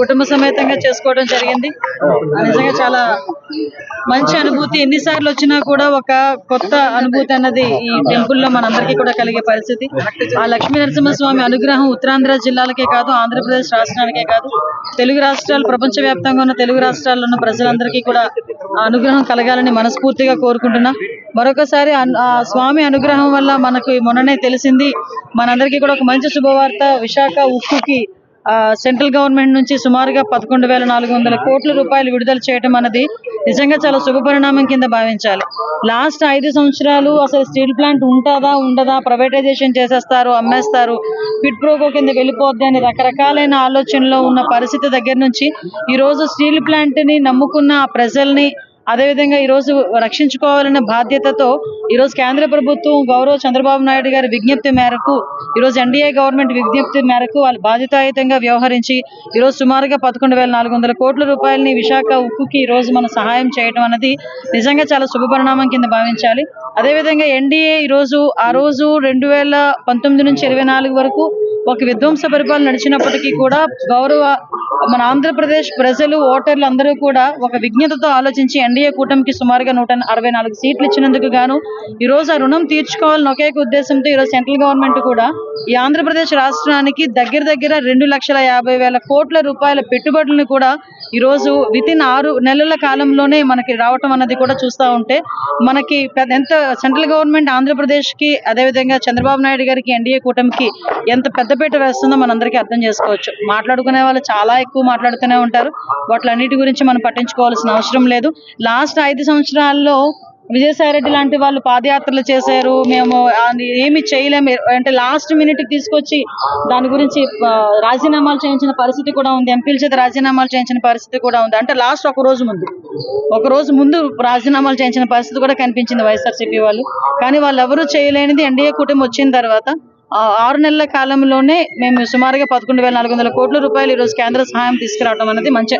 కుటుంబ సమేతంగా చేసుకోవడం జరిగింది. నిజంగా చాలా మంచి అనుభూతి. ఎన్నిసార్లు వచ్చినా కూడా ఒక కొత్త అనుభూతి అన్నది ఈ టెంపుల్లో మనందరికీ కూడా కలిగే పరిస్థితి. ఆ లక్ష్మీ నరసింహస్వామి అనుగ్రహం ఉత్తరాంధ్ర జిల్లాలకే కాదు ఆంధ్రప్రదేశ్ రాష్ట్రానికే కాదు. తెలుగు రాష్ట్రాలు ప్రపంచ వ్యాప్తంగా ఉన్న తెలుగు రాష్ట్రాల్లో ఉన్న ప్రజలందరికీ కూడా ఆ అనుగ్రహం కలగాలని మనస్ఫూర్తిగా కోరుకుంటున్నా. మరొకసారి ఆ స్వామి అనుగ్రహం వల్ల మనకు మొన్ననే తెలిసింది మనందరికీ కూడా ఒక మంచి శుభవార్త విశాఖ ఉక్కుకి సెంట్రల్ గవర్నమెంట్ నుంచి సుమారుగా పదకొండు వేల నాలుగు వందల కోట్ల రూపాయలు విడుదల చేయడం అన్నది నిజంగా చాలా శుభ పరిణామం కింద భావించాలి. లాస్ట్ ఐదు సంవత్సరాలు అసలు స్టీల్ ప్లాంట్ ఉంటుందా ఉండదా ప్రైవేటైజేషన్ చేసేస్తారు అమ్మేస్తారు పిట్ ప్రోగో కింద వెళ్ళిపోద్ది అని రకరకాలైన ఆలోచనలో ఉన్న పరిస్థితి దగ్గర నుంచి ఈ రోజు స్టీల్ ప్లాంట్ని నమ్ముకున్న ఆ ప్రజల్ని అదేవిధంగా ఈ రోజు రక్షించుకోవాలన్న బాధ్యతతో ఈరోజు కేంద్ర ప్రభుత్వం గౌరవ చంద్రబాబు నాయుడు గారి విజ్ఞప్తి మేరకు ఈ రోజు ఎన్డీఏ గవర్నమెంట్ విజ్ఞప్తి మేరకు వాళ్ళు బాధ్యతాయుతంగా వ్యవహరించి ఈరోజు సుమారుగా పదకొండు వేల నాలుగు వందల కోట్ల రూపాయలని విశాఖ ఉక్కుకి ఈ రోజు మనం సహాయం చేయడం అనేది నిజంగా చాలా శుభపరిణామం కింద భావించాలి. అదేవిధంగా ఎన్డీఏ ఈ రోజు ఆ రోజు రెండు వేల పంతొమ్మిది నుంచి ఇరవై నాలుగు వరకు ఒక విధ్వంస పరిపాలన నడిచినప్పటికీ కూడా గౌరవ మన ఆంధ్రప్రదేశ్ ప్రజలు ఓటర్లు అందరూ కూడా ఒక విజ్ఞతతో ఆలోచించి ఎన్డీఏ కూటమికి సుమారుగా నూట అరవై నాలుగు సీట్లు ఇచ్చినందుకు గాను ఈ రోజు ఆ రుణం తీర్చుకోవాలని ఒకే ఉద్దేశంతో ఈ రోజు సెంట్రల్ గవర్నమెంట్ కూడా ఈ ఆంధ్రప్రదేశ్ రాష్ట్రానికి దగ్గర దగ్గర రెండు లక్షల యాభై వేల కోట్ల రూపాయల పెట్టుబడులను కూడా ఈ రోజు విత్ ఇన్ ఆరు నెలల కాలంలోనే మనకి రావటం అన్నది కూడా చూస్తా ఉంటే మనకి పెద్ద- ఎంత సెంట్రల్ గవర్నమెంట్ ఆంధ్రప్రదేశ్కి అదేవిధంగా చంద్రబాబు నాయుడు గారికి ఎన్డీఏ కూటమికి ఎంత పెద్ద పెద్దపీట వేస్తుందో మనందరికీ అర్థం చేసుకోవచ్చు. మాట్లాడుకునే వాళ్ళు చాలా ఎక్కువ మాట్లాడుతూనే ఉంటారు. వాటిలన్నిటి గురించి మనం పట్టించుకోవాల్సిన అవసరం లేదు. లాస్ట్ ఐదు సంవత్సరాల్లో విజయసాయి రెడ్డి లాంటి వాళ్ళు పాదయాత్రలు చేశారు. మేము ఏమి చేయలేము అంటే లాస్ట్ మినిట్ తీసుకొచ్చి దాని గురించి రాజీనామాలు చేయించిన పరిస్థితి కూడా ఉంది. ఎంపీల చేత రాజీనామాలు చేయించిన పరిస్థితి కూడా ఉంది. అంటే లాస్ట్ ఒక రోజు ముందు ఒక రోజు ముందు రాజీనామాలు చేయించిన పరిస్థితి కూడా కనిపించింది వైఎస్ఆర్సీపీ వాళ్ళు. కానీ వాళ్ళు ఎవరూ చేయలేనిది ఎన్డీఏ కూటమి వచ్చిన తర్వాత ఆరు నెలల కాలంలోనే మేము సుమారుగా పదకొండు వేల నాలుగు వందల కోట్ల రూపాయలు ఈరోజు కేంద్ర సహాయం తీసుకురావడం అనేది మంచి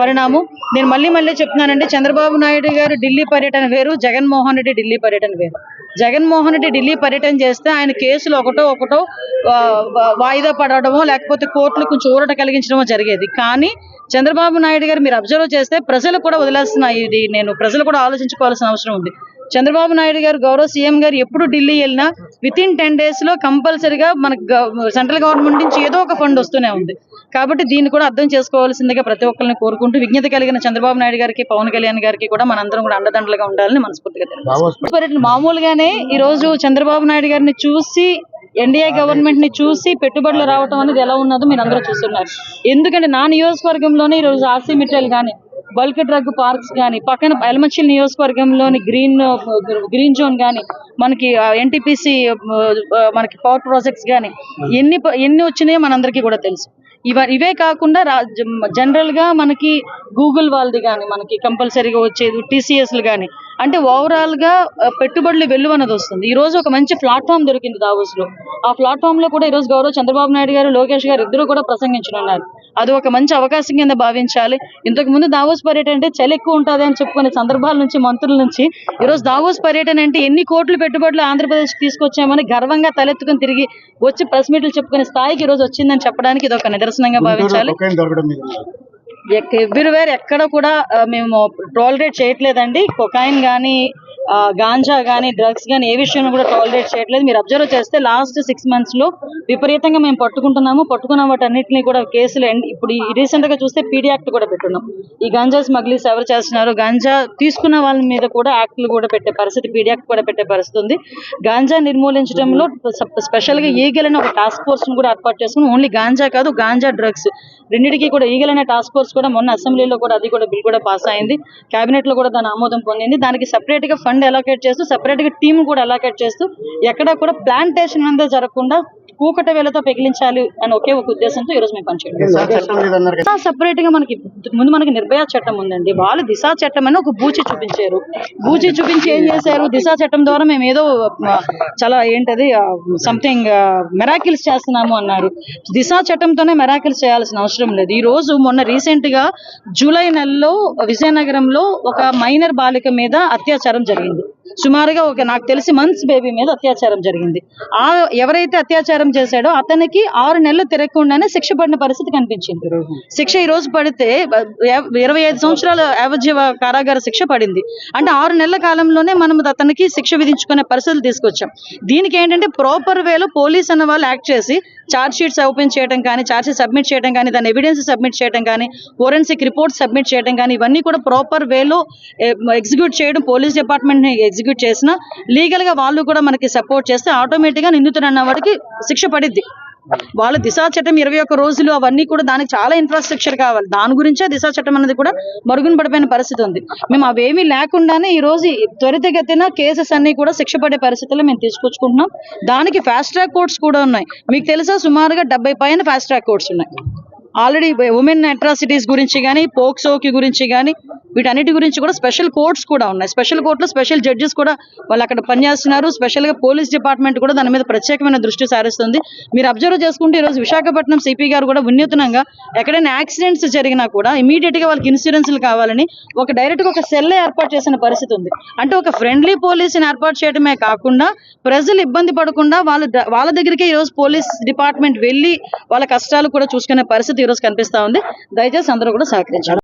పరిణామం. నేను మళ్ళీ మళ్ళీ చెప్తున్నానంటే చంద్రబాబు నాయుడు గారు ఢిల్లీ పర్యటన వేరు జగన్మోహన్ రెడ్డి ఢిల్లీ పర్యటన వేరు. జగన్మోహన్ రెడ్డి ఢిల్లీ పర్యటన చేస్తే ఆయన కేసులు ఒకటో ఒకటో వాయిదా పడడమో లేకపోతే కోర్టులు కొంచెం ఊరట కలిగించడమో జరిగేది. కానీ చంద్రబాబు నాయుడు గారు మీరు అబ్జర్వ్ చేస్తే ప్రజలు కూడా వదిలేస్తున్నాయి ఇది నేను ప్రజలు కూడా ఆలోచించుకోవాల్సిన అవసరం ఉంది. చంద్రబాబు నాయుడు గారు గౌరవ సీఎం గారు ఎప్పుడు ఢిల్లీ వెళ్ళినా విత్ ఇన్ టెన్ డేస్లో కంపల్సరిగా మనకు సెంట్రల్ గవర్నమెంట్ నుంచి ఏదో ఒక ఫండ్ వస్తూనే ఉంది. కాబట్టి దీన్ని కూడా అర్థం చేసుకోవాల్సిందిగా ప్రతి ఒక్కరిని కోరుకుంటూ విజ్ఞత కలిగిన చంద్రబాబు నాయుడు గారికి పవన్ కళ్యాణ్ గారికి కూడా మనందరం కూడా అండదండలుగా ఉండాలని మనస్ఫూర్తిగా. పర్యటన మామూలుగానే ఈ రోజు చంద్రబాబు నాయుడు గారిని చూసి ఎన్డీఏ గవర్నమెంట్ని చూసి పెట్టుబడులు రావటం అనేది ఎలా ఉన్నదో మీరు అందరూ చూస్తున్నారు. ఎందుకంటే నా నియోజకవర్గంలోనే ఈ రోజు ఆర్సీ మిట్టల్ కానీ బల్క్ డ్రగ్ పార్క్స్ కానీ పక్కన ఎలమంచిల్ నియోజకవర్గంలోని గ్రీన్ గ్రీన్ జోన్ కానీ మనకి ఎన్టీపీసీ మనకి పవర్ ప్రాజెక్ట్స్ కానీ ఎన్ని ఎన్ని వచ్చినాయో మనందరికీ కూడా తెలుసు. ఇవ ఇవే కాకుండా జనరల్గా మనకి గూగుల్ వాళ్ళది కానీ మనకి కంపల్సరీగా వచ్చేది టీసీఎస్లు కానీ అంటే ఓవరాల్గా పెట్టుబడులు వెలువ అనేది వస్తుంది. ఈ రోజు ఒక మంచి ప్లాట్ఫామ్ దొరికింది దావోస్లో ఆ ప్లాట్ఫామ్లో కూడా ఈ రోజు గౌరవ చంద్రబాబు నాయుడు గారు లోకేష్ గారు ఇద్దరు కూడా ప్రసంగించనున్నారు. అది ఒక మంచి అవకాశం కింద భావించాలి. ఇంతకు ముందు దావోస్ పర్యటన అంటే చలి ఎక్కువ ఉంటుంది అని చెప్పుకునే సందర్భాల నుంచి మంత్రుల నుంచి ఈ రోజు దావోస్ పర్యటన అంటే ఎన్ని కోట్ల పెట్టుబడులు ఆంధ్రప్రదేశ్ తీసుకొచ్చామని గర్వంగా తలెత్తుకుని తిరిగి వచ్చి ప్రెస్ మీట్లు చెప్పుకునే స్థాయికి ఈ రోజు వచ్చిందని చెప్పడానికి ఇది ఒక నిదర్శనంగా భావించాలి ఎవ్రీవేర్ ఎక్కడ కూడా మేము టాలరేట్ చేయట్లేదండి. కొకాయిన్ కానీ గాంజా కానీ డ్రగ్స్ కానీ ఏ విషయంలో కూడా టాలరేట్ చేయట్లేదు. మీరు అబ్జర్వ్ చేస్తే లాస్ట్ సిక్స్ మంత్స్లో విపరీతంగా మేము పట్టుకుంటున్నాము. పట్టుకున్న వాటన్నిటిని కూడా కేసులు end- ఇప్పుడు రీసెంట్గా చూస్తే పీడీ యాక్ట్ కూడా పెట్టున్నాం. ఈ గాంజా స్మగ్లింగ్స్ ఎవరు చేస్తున్నారు? గాంజా తీసుకున్న వాళ్ళ మీద కూడా యాక్ట్లు కూడా పెట్టే పరిస్థితి పీడీ యాక్ట్ కూడా పెట్టే పరిస్థితి ఉంది. గాంజా నిర్మూలించడంలో స్పెషల్గా ఈగల్ అనే ఒక టాస్క్ ఫోర్స్ను కూడా ఏర్పాటు చేసుకుని ఓన్లీ గాంజా కాదు గాంజా డ్రగ్స్ రెండింటికి కూడా ఈగల్ అనే టాస్క్ ఫోర్స్ కూడా మొన్న అసెంబ్లీలో కూడా అది కూడా బిల్ కూడా పాస్ అయింది. కేబినెట్లో కూడా దాని ఆమోదం పొందింది. దానికి సెపరేట్గా ఫండ్ అలోకేట్ చేస్తూ సెపరేట్గా టీమ్ కూడా అలోకేట్ చేస్తూ ఎక్కడ కూడా ప్లాంటేషన్ అనేది జరగకుండా కూకట వేలతో పెగిలించాలి అని ఒకే ఒక ఉద్దేశంతో ఈ రోజు మేము పనిచేయడం. సెపరేట్గా మనకి ముందు మనకి నిర్భయ చట్టం ఉందండి. వాళ్ళు దిశా చట్టం అని ఒక బూచి చూపించారు. బూచి చూపించి ఏం చేశారు? దిశా చట్టం ద్వారా మేము ఏదో చాలా ఏంటది సంథింగ్ మెరాకిల్స్ చేస్తున్నాము అన్నారు. దిశా చట్టంతోనే మెరాకిల్స్ చేయాల్సిన అవసరం లేదు. ఈ రోజు మొన్న రీసెంట్గా జూలై నెలలో విజయనగరంలో ఒక మైనర్ బాలిక మీద అత్యాచారం జరిగింది. సుమారుగా ఒక నాకు తెలిసి మంత్స్ బేబీ మీద అత్యాచారం జరిగింది. ఆ ఎవరైతే అత్యాచారం చేశాడో అతనికి ఆరు నెలలు తిరగకుండానే శిక్ష పడిన పరిస్థితి కనిపించింది. శిక్ష ఈ రోజు పడితే ఇరవై ఐదు సంవత్సరాల యావజ్జీవ కారాగార శిక్ష పడింది. అంటే ఆరు నెలల కాలంలోనే మనం అతనికి శిక్ష విధించుకునే పరిస్థితులు తీసుకొచ్చాం. దీనికి ఏంటంటే ప్రాపర్ వేలో పోలీస్ అన్న వాళ్ళు యాక్ట్ చేసి చార్జ్ షీట్స్ ఓపెన్ చేయడం కానీ చార్జ్ షీట్ సబ్మిట్ చేయడం కానీ దాని ఎవిడెన్స్ సబ్మిట్ చేయడం కానీ ఫోరెన్సిక్ రిపోర్ట్ సబ్మిట్ చేయడం కానీ ఇవన్నీ కూడా ప్రాపర్ వేలో ఎగ్జిక్యూట్ చేయడం పోలీస్ డిపార్ట్మెంట్ ఎగ్జిక్యూట్ చేసిన లీగల్గా వాళ్ళు కూడా మనకి సపోర్ట్ చేస్తే ఆటోమేటిక్గా నిందితుడు అన్న వాడికి శిక్ష పడిద్ది. వాళ్ళ దిశా చట్టం ఇరవై ఒక్క రోజులు అవన్నీ కూడా దానికి చాలా ఇన్ఫ్రాస్ట్రక్చర్ కావాలి. దాని గురించే దిశా చట్టం అనేది కూడా మరుగున పడిపోయిన పరిస్థితి ఉంది. మేము అవేమీ లేకుండానే ఈ రోజు త్వరితగతిన కేసెస్ అన్ని కూడా శిక్ష పడే పరిస్థితుల్లో మేము తీసుకొచ్చుకుంటున్నాం. దానికి ఫాస్ట్ ట్రాక్ కోర్ట్స్ కూడా ఉన్నాయి. మీకు తెలుసా సుమారుగా డెబ్బై పైన ఫాస్ట్ ట్రాక్ కోర్ట్స్ ఉన్నాయి. ఆల్రెడీ ఉమెన్ అట్రాసిటీస్ గురించి కానీ పోక్సోకి గురించి కానీ వీటన్నిటి గురించి కూడా స్పెషల్ కోర్ట్స్ కూడా ఉన్నాయి. స్పెషల్ కోర్టులో స్పెషల్ జడ్జెస్ కూడా వాళ్ళు అక్కడ పనిచేస్తున్నారు. స్పెషల్గా పోలీస్ డిపార్ట్మెంట్ కూడా దాని మీద ప్రత్యేకమైన దృష్టి సారిస్తుంది. మీరు అబ్జర్వ్ చేసుకుంటే ఈరోజు విశాఖపట్నం సిపి గారు కూడా వినూత్నంగా ఎక్కడైనా యాక్సిడెంట్స్ జరిగినా కూడా ఇమీడియట్గా వాళ్ళకి ఇన్సూరెన్స్లు కావాలని ఒక డైరెక్ట్గా ఒక సెల్ ఏర్పాటు చేసిన పరిస్థితి ఉంది. అంటే ఒక ఫ్రెండ్లీ పోలీసుని ఏర్పాటు చేయడమే కాకుండా ప్రజలు ఇబ్బంది పడకుండా వాళ్ళ వాళ్ళ దగ్గరికే ఈరోజు పోలీస్ డిపార్ట్మెంట్ వెళ్ళి వాళ్ళ కష్టాలు కూడా చూసుకునే పరిస్థితి ఈరోజు కనిపిస్తా ఉంది. దయచేసి అందరూ కూడా సహకరించారు